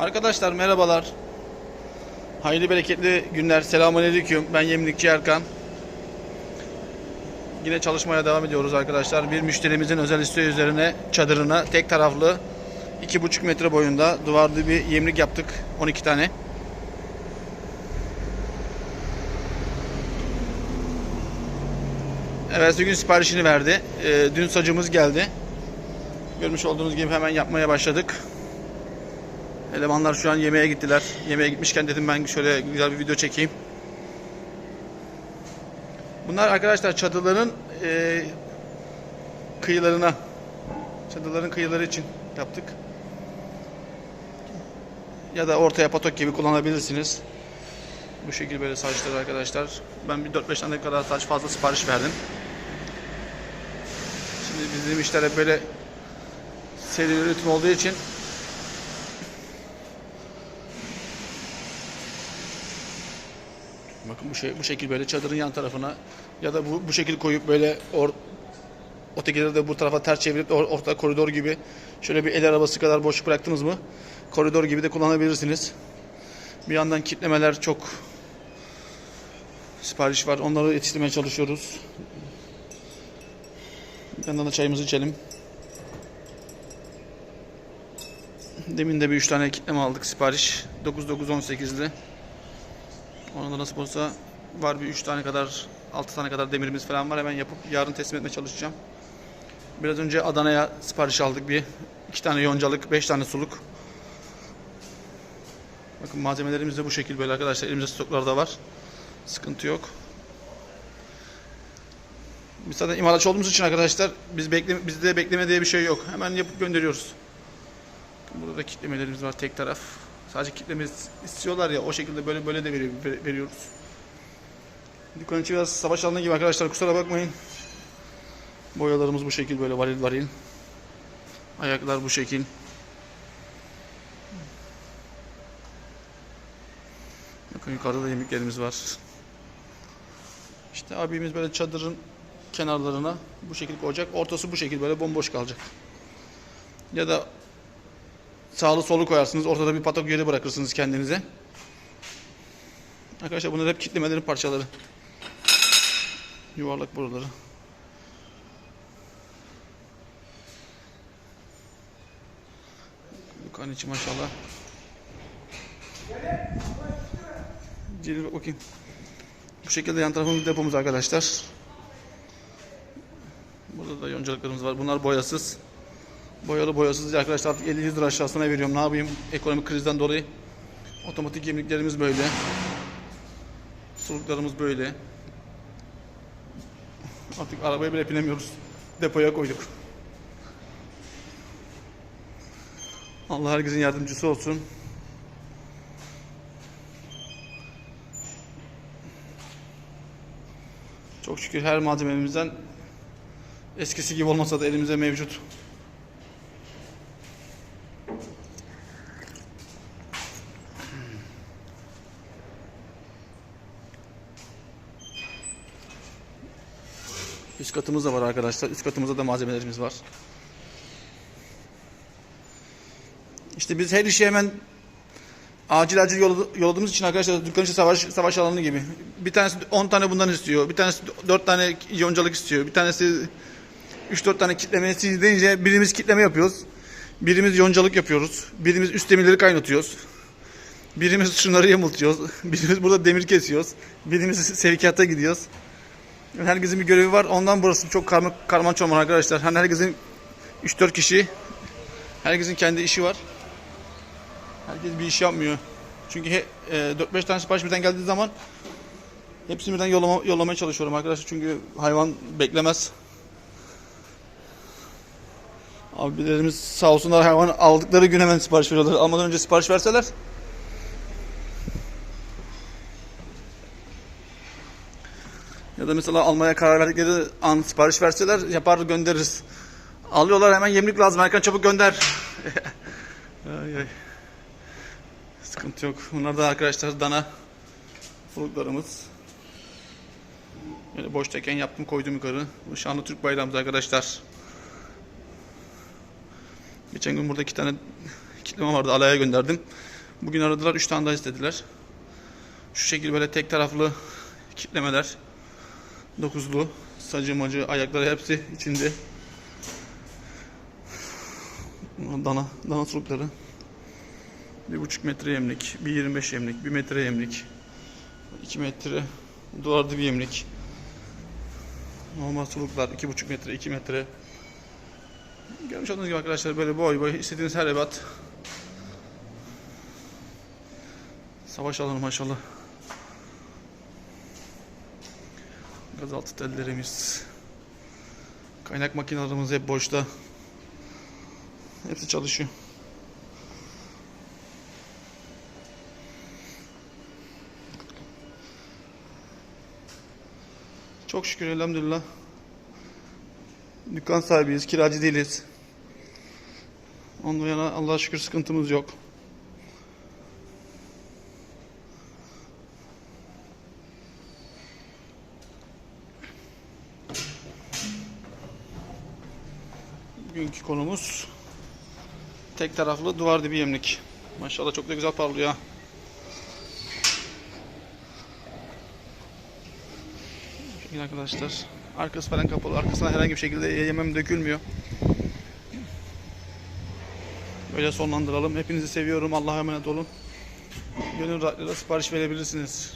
Arkadaşlar merhabalar. Hayırlı bereketli günler. Selamünaleyküm. Ben Yemlikçi Erkan. Yine çalışmaya devam ediyoruz arkadaşlar. Bir müşterimizin özel isteği üzerine çadırına tek taraflı 2,5 metre boyunda duvarlı bir yemlik yaptık. 12 tane. Evet gün siparişini verdi. Ee, dün sacımız geldi. Görmüş olduğunuz gibi hemen yapmaya başladık. Elemanlar şu an yemeğe gittiler. Yemeğe gitmişken dedim ben şöyle güzel bir video çekeyim. Bunlar arkadaşlar çadırların e, kıyılarına, çadırların kıyıları için yaptık. Ya da ortaya patok gibi kullanabilirsiniz. Bu şekilde böyle saçlar arkadaşlar. Ben bir 4-5 tane kadar saç fazla sipariş verdim. Şimdi bizim işler hep böyle seri üretim olduğu için Bakın bu şey bu şekil böyle çadırın yan tarafına ya da bu bu şekil koyup böyle or ötekileri de bu tarafa ters çevirip or, orta koridor gibi şöyle bir el arabası kadar boşluk bıraktınız mı koridor gibi de kullanabilirsiniz. Bir yandan kitlemeler çok sipariş var. Onları yetiştirmeye çalışıyoruz. Bir yandan da çayımızı içelim. Demin de bir 3 tane kitleme aldık sipariş. 9918'li. Onun da nasip olsa var bir 3 tane kadar 6 tane kadar demirimiz falan var. Hemen yapıp yarın teslim etmeye çalışacağım. Biraz önce Adana'ya sipariş aldık bir. 2 tane yoncalık, 5 tane suluk. Bakın malzemelerimiz de bu şekil böyle arkadaşlar. Elimizde stoklar da var. Sıkıntı yok. Biz zaten imalatçı olduğumuz için arkadaşlar biz bekleme, bizde bekleme diye bir şey yok. Hemen yapıp gönderiyoruz. Burada da kitlemelerimiz var tek taraf. Sadece kitleme istiyorlar ya o şekilde böyle böyle de veri- ver- veriyoruz. Dükkanın içi biraz savaş alanı gibi arkadaşlar kusura bakmayın. Boyalarımız bu şekil böyle varil varil. Ayaklar bu şekil. Bakın yukarıda da yemeklerimiz var. İşte abimiz böyle çadırın kenarlarına bu şekilde koyacak. Ortası bu şekil böyle bomboş kalacak. Ya da sağlı solu koyarsınız. Ortada bir patok yeri bırakırsınız kendinize. Arkadaşlar bunlar hep kitlemelerin parçaları. Yuvarlak buraları. Yukarı içi maşallah. Bak bakayım. Bu şekilde yan tarafımız depomuz arkadaşlar. Burada da yoncalıklarımız var. Bunlar boyasız. Boyalı boyasız arkadaşlar artık 50 lira aşağısına veriyorum. Ne yapayım? Ekonomik krizden dolayı. Otomatik gemliklerimiz böyle. Suluklarımız böyle. Artık arabaya bile binemiyoruz. Depoya koyduk. Allah herkesin yardımcısı olsun. Çok şükür her malzememizden eskisi gibi olmasa da elimize mevcut. Üst katımız da var arkadaşlar. Üst katımızda da malzemelerimiz var. İşte biz her işi hemen acil acil yolla- yolladığımız için arkadaşlar dükkan içi savaş, savaş alanı gibi. Bir tanesi 10 tane bundan istiyor. Bir tanesi 4 tane yoncalık istiyor. Bir tanesi 3-4 tane kitlemesi deyince birimiz kitleme yapıyoruz. Birimiz yoncalık yapıyoruz. Birimiz üst demirleri kaynatıyoruz. Birimiz şunları yamultuyoruz. Birimiz burada demir kesiyoruz. Birimiz sevkiyata gidiyoruz. Herkesin bir görevi var. Ondan burası çok karma, karman çorman arkadaşlar. Hani herkesin 3-4 kişi. Herkesin kendi işi var. Herkes bir iş yapmıyor. Çünkü he- e, 4-5 tane sipariş birden geldiği zaman hepsini birden yollama, yollamaya çalışıyorum arkadaşlar. Çünkü hayvan beklemez. Abilerimiz sağ olsunlar hayvan aldıkları gün hemen sipariş veriyorlar. Almadan önce sipariş verseler Ya da mesela almaya karar verdikleri an sipariş verseler yapar göndeririz. Alıyorlar hemen yemlik lazım Erkan çabuk gönder. ay, ay. Sıkıntı yok. Bunlar da arkadaşlar dana fuluklarımız. Böyle boş teken yaptım koydum yukarı. Bu şanlı Türk bayrağımız arkadaşlar. Geçen gün burada iki tane kitleme vardı alaya gönderdim. Bugün aradılar 3 tane daha istediler. Şu şekil böyle tek taraflı kitlemeler. Dokuzlu. Sacı macı ayakları hepsi içinde. Dana, dana sulukları. 1,5 metre yemlik, 1,25 yemlik, 1 metre yemlik, 2 metre duvar dibi yemlik. Normal suluklar 2,5 metre, 2 metre. Görmüş olduğunuz gibi arkadaşlar böyle boy boy istediğiniz her ebat. Savaş alanı maşallah. Gazaltı tellerimiz. Kaynak makinelerimiz hep boşta. Hepsi çalışıyor. Çok şükür elhamdülillah. Dükkan sahibiyiz, kiracı değiliz. Ondan yana Allah'a şükür sıkıntımız yok. Bugünkü konumuz tek taraflı duvar dibi yemlik. Maşallah çok da güzel parlıyor. ha. Şekilde arkadaşlar. Arkası falan kapalı. Arkasına herhangi bir şekilde yemem dökülmüyor. Böyle sonlandıralım. Hepinizi seviyorum. Allah'a emanet olun. Gönül rahatlığıyla sipariş verebilirsiniz.